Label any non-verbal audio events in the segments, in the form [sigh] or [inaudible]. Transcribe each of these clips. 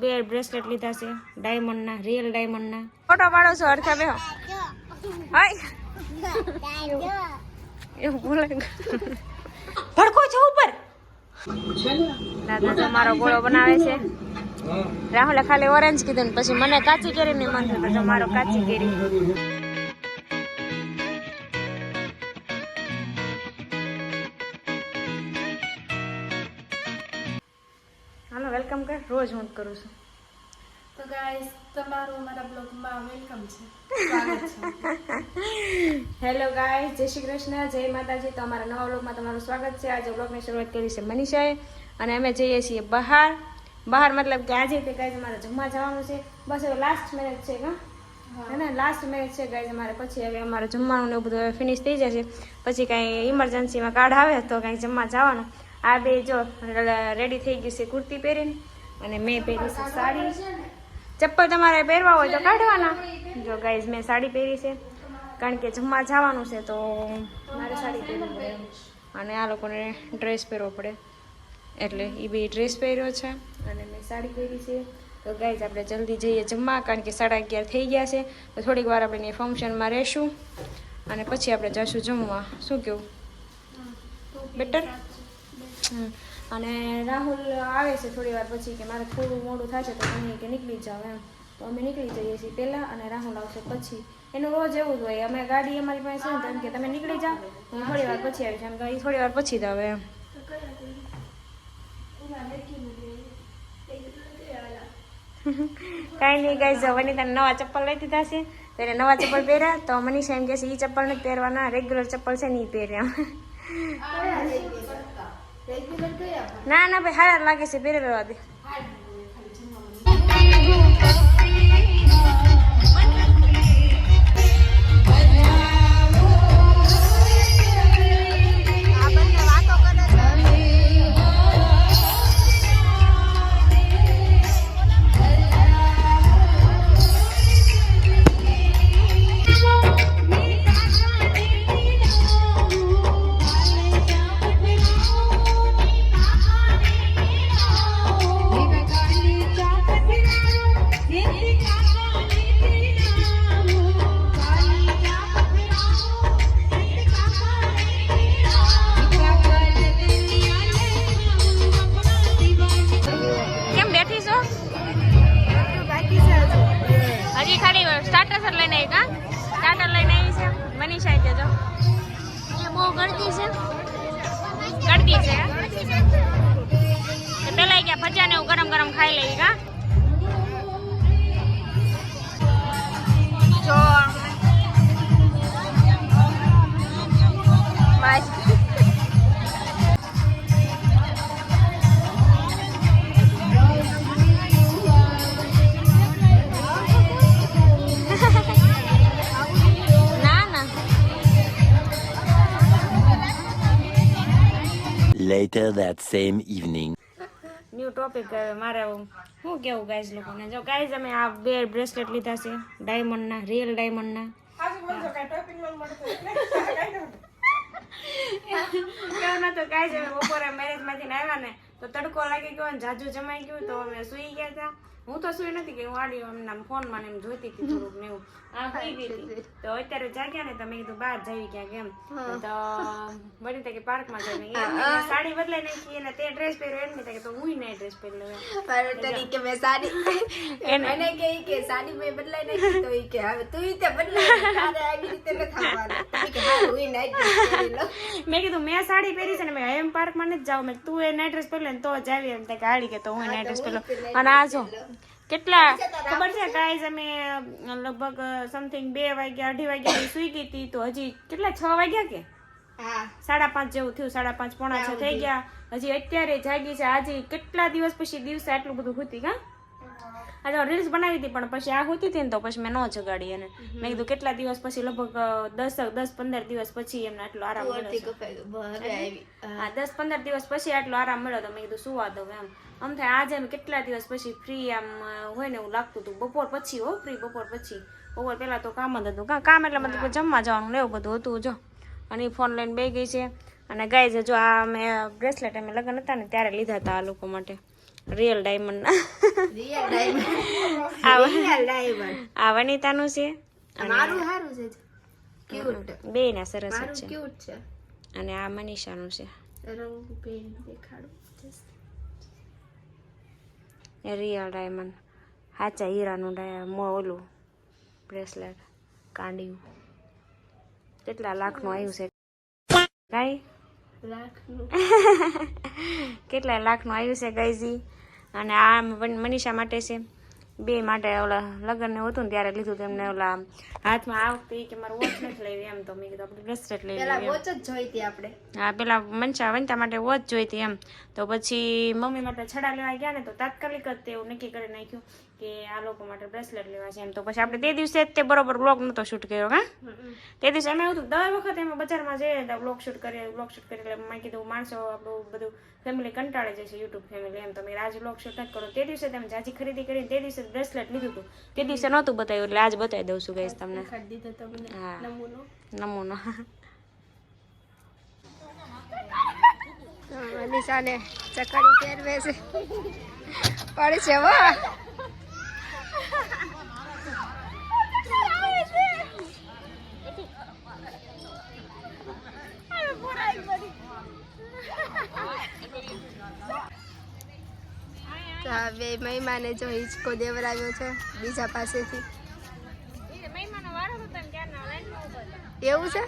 બે બ્રેસલેટ લીધા છે ડાયમંડના રિયલ ડાયમંડના ફોટો પાડો છો અડધા બેહો. હાય. એવું બોલે ભડકો છો ઉપર. દાદા તમારો ગોળો બનાવે છે. રાહુલે ખાલી ઓરેન્જ કીધું ને, પછી મને કાચી કેરી ની મન તો મારો કાચી કેરી. રોજ હું કરું છું. તો ગાઈસ તમારું મારા બ્લોગમાં વેલકમ છે. હેલો ગાઈસ જય શ્રી કૃષ્ણ જય માતાજી. તો અમારા નવા બ્લોગમાં તમારું સ્વાગત છે. આજે બ્લોગની શરૂઆત કરી છે મનીષાએ અને અમે જઈએ છીએ બહાર. બહાર મતલબ કે આજે તે ગાઈઝ અમારે જમવા જવાનું છે. બસ હવે લાસ્ટ મિનિટ છે હા? ને? લાસ્ટ મિનિટ છે ગાઈઝ અમારે. પછી હવે અમારે જમવાનું ને બધું હવે ફિનિશ થઈ જશે. પછી કાંઈ ઇમરજન્સીમાં કાર્ડ આવે તો કાંઈ જમવા જવાનું. આ બે જો રેડી થઈ ગઈ છે કુર્તી પહેરીને. અને મેં પહેરી છે સાડી. ચપ્પલ તમારે પહેરવા હોય તો કાઢવાના. જો ગાઈઝ મેં સાડી પહેરી છે. કારણ કે જમવા જવાનું છે તો મારે સાડી પહેરવી પડે અને આ લોકોને ડ્રેસ પહેરવો પડે. એટલે એ બે ડ્રેસ પહેર્યો છે. અને મેં સાડી પહેરી છે. તો ગાઈઝ આપણે જલ્દી જઈએ જમવા કારણ કે સાડા અગિયાર થઈ ગયા છે. તો થોડીક વાર આપણે એ ફંક્શનમાં રહેશું. અને પછી આપણે જઈશું જમવા. શું કેવું? બેટર અને રાહુલ આવે છે થોડી વાર પછી કે મારે થોડું મોડું થશે તો મને કે નીકળી જાવ એમ. તો અમે નીકળી જઈએ છીએ પહેલાં અને રાહુલ આવશે પછી. એનું રોજ એવું જ હોય અમે ગાડી અમારી પાસે છે ને તો એમ કે તમે નીકળી જાઓ હું થોડી વાર પછી આવીશ. એમ તો એ થોડી વાર પછી જ આવે એમ. [laughs] કાંઈ નહીં ગાઈઝ જવાની તને નવા ચપ્પલ લઈ દીધા છે તો એને નવા ચપ્પલ પહેર્યા તો મનીષા એમ કે છે એ ચપ્પલ નથી પહેરવાના રેગ્યુલર ચપ્પલ છે ને એ પહેર્યા [laughs] ના ના ભાઈ સારા લાગે છે પહેરી રહેવા દે. હજી ખાલી સ્ટાર્ટર જ લઈને આવી કા સ્ટાર્ટર લઈને આવી છે મનીષા તે જો એ બહુ ગળદી છે ગળદી છે તો પેલા ગયા ભજીયા ને એવું ગરમ ગરમ ખાઈ લેવી કા જો બસ Later that same evening. [laughs] New topic મારે શું કેવું ગાઈઝ લોકોને? જો ગાઈઝ અમે આ બે બ્રેસલેટ લીધા છે ડાયમંડના રિયલ ડાયમંડના કેવું નતું ગાઈઝ અમે બપોરે મેરેજમાંથી આવ્યા ને તો તડકો લાગી ગયો ને જાજુ જમાઈ ગયું તો અમે સુઈ ગયા હતા હું તો સુઈ નથી કે હું આડી એમના ફોનમાં ને એમ જોઈતી હતી થોડુંક ને એવું. આ હતી. તો અત્યારે જાગ્યા ને તમે કીધું બહાર જઈ ક્યાંક એમ. તો બની કે પાર્કમાં જઈને સાડી બદલાઈ નાખી અને તે ડ્રેસ પહેર્યો. એમ નહીં કે તો હું નહીં ડ્રેસ પહેરી લઉં એમ. પાર્વતી કે મેં સાડી એને. કે કે સાડી મેં બદલાઈ નાખી તો એ કે હવે તું તે બદલાઈ તારે આવી રીતે ન થવાનું કે હા હું નાઈટ ડ્રેસ પહેરી લઉં. મેં કીધું મેં સાડી પહેરી છે ને મેં એમ પાર્કમાં નથી જાવ. મેં તું એ નાઇટ ડ્રેસ પહેરી લે ને તો જ આવી એમ. તે કે હાડી કે તો હું નાઇટ ડ્રેસ પહેરી. અને આ જો. કેટલા? ખબર છે ગાઈઝ અમે લગભગ સમથિંગ બે વાગ્યા અઢી વાગ્યા સુઈ ગઈ હતી તો હજી કેટલા છ વાગ્યા કે? હા. સાડા પાંચ જેવું થયું સાડા પાંચ પોણા છ થઈ ગયા. હજી અત્યારે જાગી છે. આજે કેટલા દિવસ પછી દિવસે આટલું બધું હોતી કા આજે રીલ્સ બનાવી હતી પણ પછી આ હોતી હતી ને તો પછી મેં ન જગાડી એને. મેં કીધું કેટલા દિવસ પછી લગભગ દસ દસ પંદર દિવસ પછી એમને આટલો આરામ મળ્યો હા? દસ પંદર દિવસ પછી આટલો આરામ મળ્યો તો મેં કીધું સુવા દઉં એમ. આમ થાય આજે કેટલા દિવસ પછી ફ્રી આમ હોય ને એવું લાગતું હતું. બપોર પછી હો ફ્રી બપોર પછી. બપોર પહેલા તો કામ જ હતું. કા- કામ એટલે મતલબ જમવા જવાનું ને એવું બધું હતું જો. અને એ ફોન લઈને બે ગઈ છે. અને ગાય છે જો આ મેં બ્રેસલેટ અમે લગ્ન હતા ને ત્યારે લીધા હતા આ લોકો માટે. રિયલ ડાયમંડ રિયલ ડાયમંડ આ રિયલ ડાયમંડ આ વનિતાનું છે મારું સારું છે ક્યુટ બે ના સરસ છે. ક્યુટ છે. અને આ મનીષાનું છે. રંગ પેન દેખાડું રિયલ ડાયમંડ સાચા હીરાનું ડાય મો ઓલું બ્રેસલેટ કાંડિયું. કેટલા લાખનું આવ્યું છે? [laughs] કાંઈ લાખનું. [laughs] કેટલા લાખનું આવ્યું છે ગઈજી અને આ મનીષા માટે છે. બે માટે ઓલા લગ્નને હતું ને ત્યારે લીધું તેમને ઓલા હાથમાં આ વખતે કે મારે વોચ નથી લેવી એમ તો મેં કીધું આપણે બ્રેસલેટ પેલા લેવી વોચ જ જોઈતી આપણે. હા પેલા મનસા વનતા માટે વોચ જોઈતી એમ. તો પછી મમ્મી માટે છડા લેવા ગયા ને તો તાત્કાલિક જ તેવું નક્કી કરી નાખ્યું કે આ લોકો માટે બ્રેસલેટ લેવા છે એમ. તો પછી આપણે તે દિવસે જ તે બરોબર બ્લોગ નતો શૂટ કર્યો હા? તે દિવસે અમે હતું દર વખત એમાં બજારમાં જઈએ તો બ્લોગ શૂટ કરીએ બ્લોગ શૂટ કરીએ એટલે મેં કીધું માણસો આપણું બધું ફેમિલી કંટાળે છે યુટ્યુબ ફેમિલી એમ. તો મેં આજ બ્લોગ શૂટ નથી કરો તે દિવસે તમે જાજી ખરીદી કરી તે દિવસે બ્રેસલેટ લીધું હતું. તે દિવસે નહોતું બતાવ્યું એટલે આજ બતાવી દઉં છું ગઈશ તમને. હા. નમૂનો. મનીષાને ચકડી પહેરવે છે. પડશે વાહ બે મહેમાને જો હિંચકો દેવરાવ્યો છે બીજા પાસેથી. એવું છે?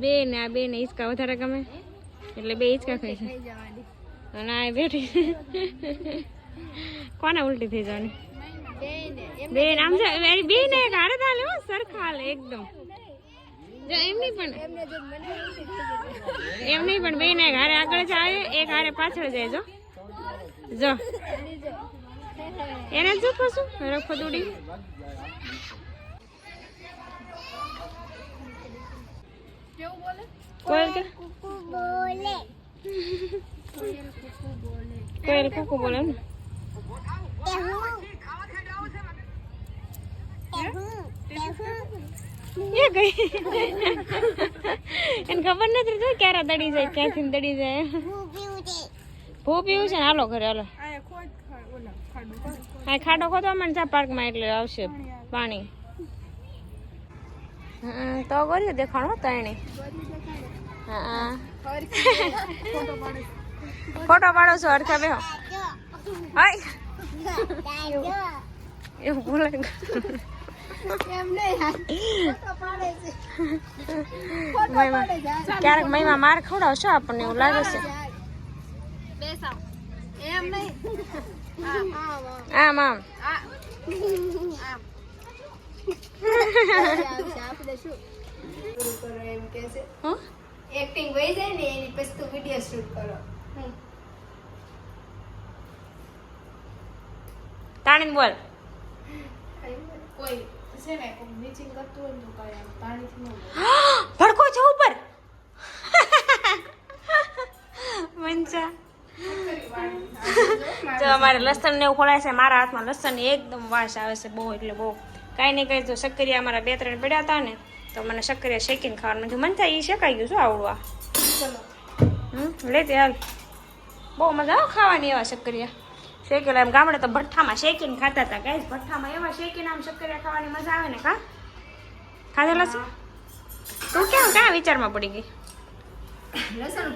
બે ને આ બે ને હિંચકા વધારે ગમે. એટલે બે હિંચકા ખાઈ છે. અને આ બેઠી કોને ઉલટી થઈ જવાની? બે ને આમ છે બે ને હારે તાલે સરખા હાલે એકદમ. એમ નહીં પણ એમ નહીં પણ બે ને એક હારે આગળ જાય એક હારે પાછળ જાય જો. જો. એને જ જો પાછું રખો દોડી. કોયલ કે. કોયલ કુકુ બોલે ને. એ ગઈ. એને ખબર નથી તો ક્યારે દડી જાય ક્યાંથી દડી જાય. ભૂ પીવું છે ને હાલો ઘરે હાલો. હા ખાડો ખોદવા મને જા પાર્કમાં એટલે આવશે પાણી. તો ગોરી દેખાણો તણે હા. ફોટો પાડો છો અડધા બેહો. હાય. [laughs] એવું બોલે મહિમા ક્યારેક મહિમા માર ખવડાવશો આપણને એવું લાગે છે. આમ આમ. એક્ટિંગ વહી જાય ને એની પછી તું વીડિયો શૂટ કરો. તાણીને બોલ. કોઈ છે ને કોઈ બ્લીચિંગ કરતું હોય તો કઈ પાણીથી ન [gasps] ભડકો છે ઉપર? [laughs] મંચા જો અમારે લસણ ને એવું ખોલાય છે મારા હાથમાં લસણ એકદમ વાસ આવે છે બહુ એટલે બહુ. કાંઈ નહીં કાંઈ તો સક્કરિયા અમારા બે ત્રણ પડ્યા હતા ને તો મને સક્કરિયા શેકીને ખાવાનું મેં કીધું, થાય એ શેકાઈ ગયું શું આવડવા? હમ લેતી હાલ. બહુ મજા આવે ખાવાની એવા શક્કરિયા. શેકેલા એમ ગામડે તો ભઠ્ઠામાં શેકીને ખાતા હતા ગાઈસ. ભઠ્ઠામાં એવા શેકીને આમ શક્કરિયા ખાવાની મજા આવે ને કા? ખાધેલા છે તું ક્યાં ક્યાં વિચારમાં પડી ગઈ? લસણ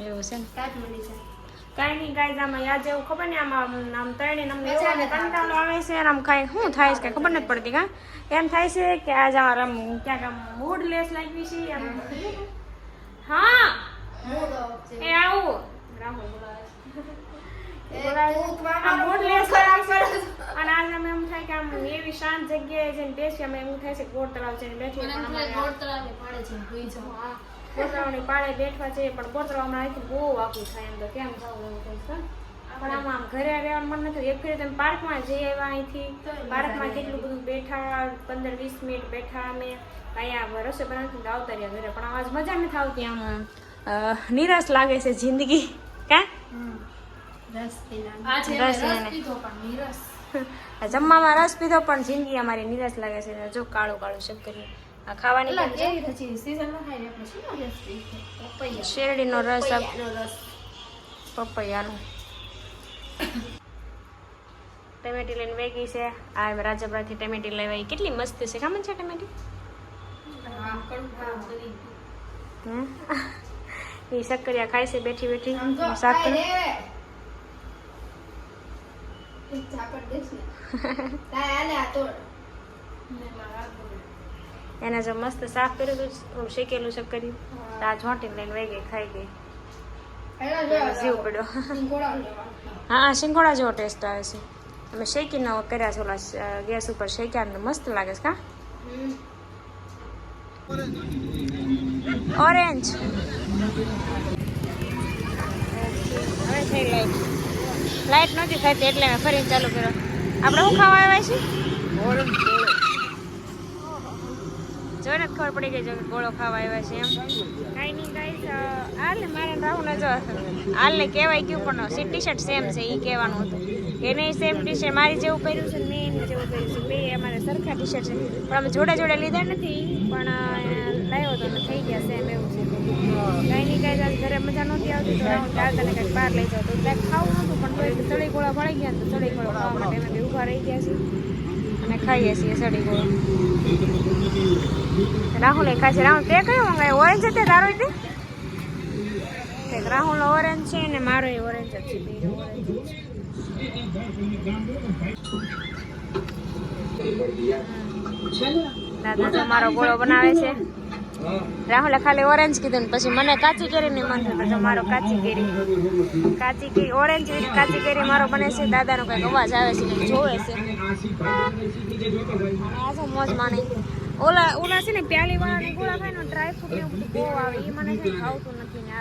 એવું છે ને? કાંઈ નહીં ગાઈઝ આમાં યાદ જેવું ખબર ને આમાં આમ- આમ ત્રણે આમ એવો કંટાળો આવે છે અને આમ કાંઈ શું થાય છે? કાંઈ ખબર નથી પડતી કાં? એમ થાય છે કે આજ અમારે આમ ક્યાંક આમ મૂડ લેસ લાગી છે આમ હા. એ આવું. રાહુલ અને આજ અમે એમ થાય કે આમ એવી શાંત જગ્યાએ જઈને બેસી અમે એવું થાય છે ગોળ તળાવ જઈને બેઠી પાળે બેઠવા છે પણ કોતરાઓમાં અહીંથી બહુ આખું થાય એમ તો કેમ થવું એવું થાય છે પણ આમાં આમ ઘરે રહેવાનું મન નથી એક ફેરે તમે પાર્કમાં જઈ આવ્યા અહીંથી. પાર્કમાં કેટલું બધું બેઠા પંદર વીસ મિનિટ બેઠા અમે. અહીંયા રસોઈ બનાવતી આવતા રહ્યા ઘરે. પણ આજ મજા નથી આવતી આમ. નિરાશ લાગે છે જિંદગી. કા? [laughs] જમવામાં રસ પીધો પણ જિંદગી અમારી નિરાશ લાગે છે. જો કાળું કાળું શબ કરીએ. આ ખાવાની શેરડીનો રસ. પપૈયાનો ટમેટી લઈને વેગી છે. આ એમ રાજપરાથી ટમેટી લેવાઈ કેટલી મસ્ત છે. કામ છે ટમેટી? એ સક્કરિયા ખાય છે બેઠી બેઠી. શાક ખાય રે એક ઝાપટ દેશ ને તાય આને આ તોડ ને મારા આગળ. [laughs] એને જો મસ્ત સાફ કર્યું હતું શેકેલું છે કર્યું આ ઝોંટીને લઈને વેગી ખાઈ ગઈ. જીવ પડ્યો. [laughs] હા શિંગોડા જેવો ટેસ્ટ આવે છે. અમે શેકીને કર્યા છે ઓલા ગેસ ઉપર શેક્યા ને મસ્ત લાગે છે કા? ઓરેન્જ હવે થઈ લાઈટ લાઈટ નહોતી થતી એટલે મેં ફરીને ચાલુ કર્યો. આપણે શું ખાવા આવ્યા છીએ? જોઈને જ ખબર પડી ગઈ છે ગોળો ખાવા આવ્યા છે એમ. કાંઈ નહીં કાંઈ હાલ મારે ને રાહુલ જો હાલને કહેવાય ગયું પણ સી ટી શર્ટ સેમ છે એ કહેવાનું હતું. એને સેમ ટી શર્ટ મારી જેવું પહેર્યું છે ને મેં એની જેવું પહેર્યું છે. બે અમારે સરખા ટી શર્ટ છે. પણ અમે જોડે જોડે લીધા નથી પણ લાવ્યો તો ને થઈ ગયા સેમ એવું છે કાંઈ નહીં કાંઈ આજે ઘરે મજા નહોતી તો કાંઈક બહાર લઈ જાવ તો કાંઈક ખાવું નહોતું, પણ તોય સળી ગોળા ભળી ગયા તો સળી ગોળા ખાવા માટે ઊભા રહી ગયા છીએ અને ખાઈએ છીએ સડી ગોળો રાહુલ ખાય છે. રાહુલ, તે કયો મંગાવ્યો ઓરેન્જ છે તે તારો તે? રાહુલ ઓરેન્જ છે ને મારો એ ઓરેન્જ છે. દાદા તો મારો ગોળો બનાવે છે. રાહુલે ખાલી ઓરેન્જ કીધું ને પછી મને કાચી કેરીની મન થયું તો મારો કાચી કેરી કાચી કેરી ઓરેન્જ કાચી કેરી મારો બને છે, દાદાનો કંઈક અવાજ આવે છે, કંઈક જોવે છે. આ જો મોજ માણી. ઓલા ઓલા છે ને પ્યાલી વાળા ગોળા ખાય ને ડ્રાય ફ્રૂટ ને એવું બધું બહુ આવે એ મને આ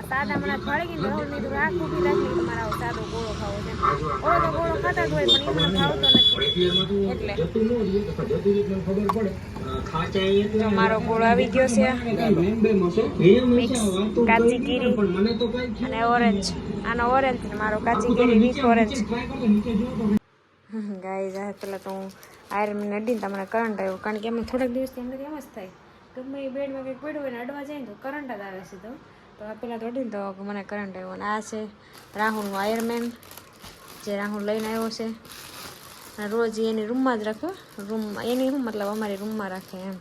સાદા મને ભાળી ગઈ રાહુલ મેં આ ખૂટી રાખી તો સાદો ગોળો ખાવો છે. જ હોય મારો ગોળો આવી ગયો છે. કાચી કેરી અને ઓરેન્જ આનો ઓરેન્જ ને મારો કાચી કેરી મિક્સ ઓરેન્જ ગાઈઝ આ પેલા તો હું આયરન નડીને તમને કરંટ આવ્યો કારણ કે એમાં થોડાક દિવસથી અંદર એમ જ થાય. ગમે એ બેડમાં કંઈક પડ્યું હોય ને અડવા જાય તો કરંટ જ આવે છે તો આ પેલા તો અડીને તો મને કરંટ આવ્યો અને આ છે રાહુલનું આયરમેન જે રાહુલ લઈને આવ્યો છે. અને રોજ એની રૂમમાં જ રાખો રૂમ એની રૂમ મતલબ અમારી રૂમમાં રાખે એમ.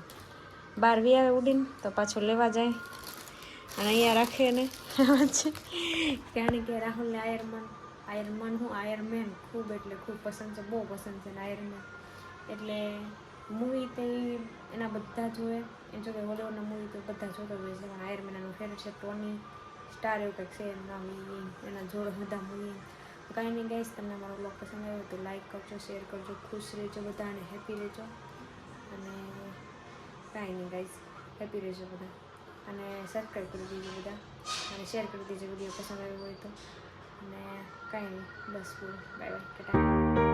બહાર વી આવે ઉડીને તો પાછો લેવા જાય. અને અહીંયા રાખે ને. કારણ કે રાહુલને આયરમન આયરમન હું આયરમેન ખૂબ એટલે ખૂબ પસંદ છે, બહુ પસંદ છે આયરમેન એટલે મૂવી તે એના બધા જોવે એ જો કે હોલિવૂડના મૂવી તો બધા જોતા હોય છે પણ આયરમેન એનું ફેવરેટ છે ટોની સ્ટાર એવું કંઈક છે એમના મૂવી એના જોડે બધા મૂવી કાંઈ નહીં ગાઈશ તમને મારો બ્લોગ પસંદ આવ્યો તો લાઈક કરજો શેર કરજો ખુશ રહેજો બધા અને હેપી રહેજો અને કાંઈ નહીં ગાઈશ હેપી રહેજો બધા અને સબસ્ક્રાઈબ કરી દેજો બધા અને શેર કરી દેજો વીડિયો પસંદ આવ્યો હોય તો અને કાંઈ નહીં બસ પૂરું બાય બાય ટાટા